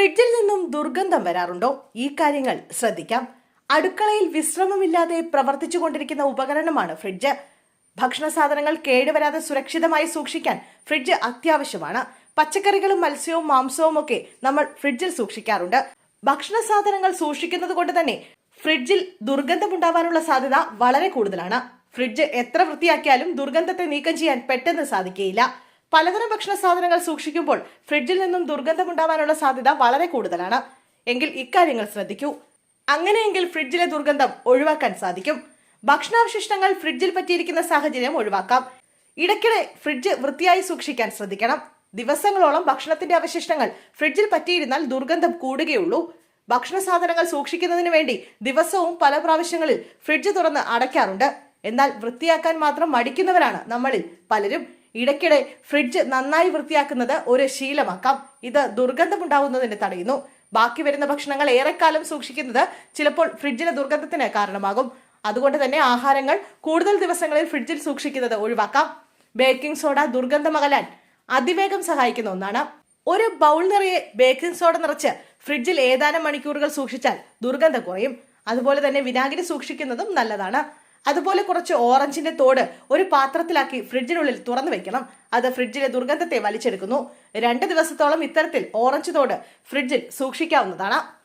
ഫ്രിഡ്ജിൽ നിന്നും ദുർഗന്ധം വരാറുണ്ടോ? ഈ കാര്യങ്ങൾ ശ്രദ്ധിക്കാം. അടുക്കളയിൽ വിശ്രമമില്ലാതെ പ്രവർത്തിച്ചുകൊണ്ടിരിക്കുന്ന ഉപകരണമാണ് ഫ്രിഡ്ജ്. ഭക്ഷണ സാധനങ്ങൾ കേടുവരാതെ സുരക്ഷിതമായി സൂക്ഷിക്കാൻ ഫ്രിഡ്ജ് അത്യാവശ്യമാണ്. പച്ചക്കറികളും മത്സ്യവും മാംസവും ഒക്കെ നമ്മൾ ഫ്രിഡ്ജിൽ സൂക്ഷിക്കാറുണ്ട്. ഭക്ഷണ സാധനങ്ങൾ സൂക്ഷിക്കുന്നത് കൊണ്ട് തന്നെ ഫ്രിഡ്ജിൽ ദുർഗന്ധമുണ്ടാവാനുള്ള സാധ്യത വളരെ കൂടുതലാണ്. ഫ്രിഡ്ജ് എത്ര വൃത്തിയാക്കിയാലും ദുർഗന്ധത്തെ നീക്കം ചെയ്യാൻ പെട്ടെന്ന് സാധിക്കുകയില്ല പലതരം ഭക്ഷണ സാധനങ്ങൾ സൂക്ഷിക്കുമ്പോൾ ഫ്രിഡ്ജിൽ നിന്നും ദുർഗന്ധമുണ്ടാവാനുള്ള സാധ്യത വളരെ കൂടുതലാണ്. എങ്കിൽ ഇക്കാര്യങ്ങൾ ശ്രദ്ധിക്കൂ. അങ്ങനെയെങ്കിൽ ഫ്രിഡ്ജിലെ ദുർഗന്ധം ഒഴിവാക്കാൻ സാധിക്കും. ഭക്ഷണാവശിഷ്ടങ്ങൾ ഫ്രിഡ്ജിൽ പറ്റിയിരിക്കുന്ന സാഹചര്യം ഒഴിവാക്കാം. ഇടയ്ക്കിടെ ഫ്രിഡ്ജ് വൃത്തിയായി സൂക്ഷിക്കാൻ ശ്രദ്ധിക്കണം. ദിവസങ്ങളോളം ഭക്ഷണത്തിന്റെ അവശിഷ്ടങ്ങൾ ഫ്രിഡ്ജിൽ പറ്റിയിരുന്നാൽ ദുർഗന്ധം കൂടുകയുള്ളൂ. ഭക്ഷണ സാധനങ്ങൾ സൂക്ഷിക്കുന്നതിന് വേണ്ടി ദിവസവും പല പ്രാവശ്യങ്ങളിൽ ഫ്രിഡ്ജ് തുറന്ന് അടയ്ക്കാറുണ്ട്. എന്നാൽ വൃത്തിയാക്കാൻ മാത്രം മടിക്കുന്നവരാണ് നമ്മളിൽ പലരും. ഇടയ്ക്കിടെ ഫ്രിഡ്ജ് നന്നായി വൃത്തിയാക്കുന്നത് ഒരു ശീലമാക്കാം. ഇത് ദുർഗന്ധമുണ്ടാവുന്നതിന് തടയുന്നു. ബാക്കി വരുന്ന ഭക്ഷണങ്ങൾ ഏറെക്കാലം സൂക്ഷിക്കുന്നത് ചിലപ്പോൾ ഫ്രിഡ്ജിലെ ദുർഗന്ധത്തിന് കാരണമാകും. അതുകൊണ്ട് തന്നെ ആഹാരങ്ങൾ കൂടുതൽ ദിവസങ്ങളിൽ ഫ്രിഡ്ജിൽ സൂക്ഷിക്കുന്നത് ഒഴിവാക്കാം. ബേക്കിംഗ് സോഡ ദുർഗന്ധമകലാൻ അതിവേഗം സഹായിക്കുന്ന ഒന്നാണ്. ഒരു ബൗൾ നിറയെ ബേക്കിംഗ് സോഡ നിറച്ച് ഫ്രിഡ്ജിൽ ഏതാനും മണിക്കൂറുകൾ സൂക്ഷിച്ചാൽ ദുർഗന്ധം കുറയും. അതുപോലെ തന്നെ വിനാഗിരി സൂക്ഷിക്കുന്നതും നല്ലതാണ്. അതുപോലെ കുറച്ച് ഓറഞ്ചിന്റെ തോട് ഒരു പാത്രത്തിലാക്കി ഫ്രിഡ്ജിനുള്ളിൽ തുറന്നു വെക്കണം. അത് ഫ്രിഡ്ജിലെ ദുർഗന്ധത്തെ വലിച്ചെടുക്കുന്നു. രണ്ട് ദിവസത്തോളം ഇത്തരത്തിൽ ഓറഞ്ച് തോട് ഫ്രിഡ്ജിൽ സൂക്ഷിക്കാവുന്നതാണ്.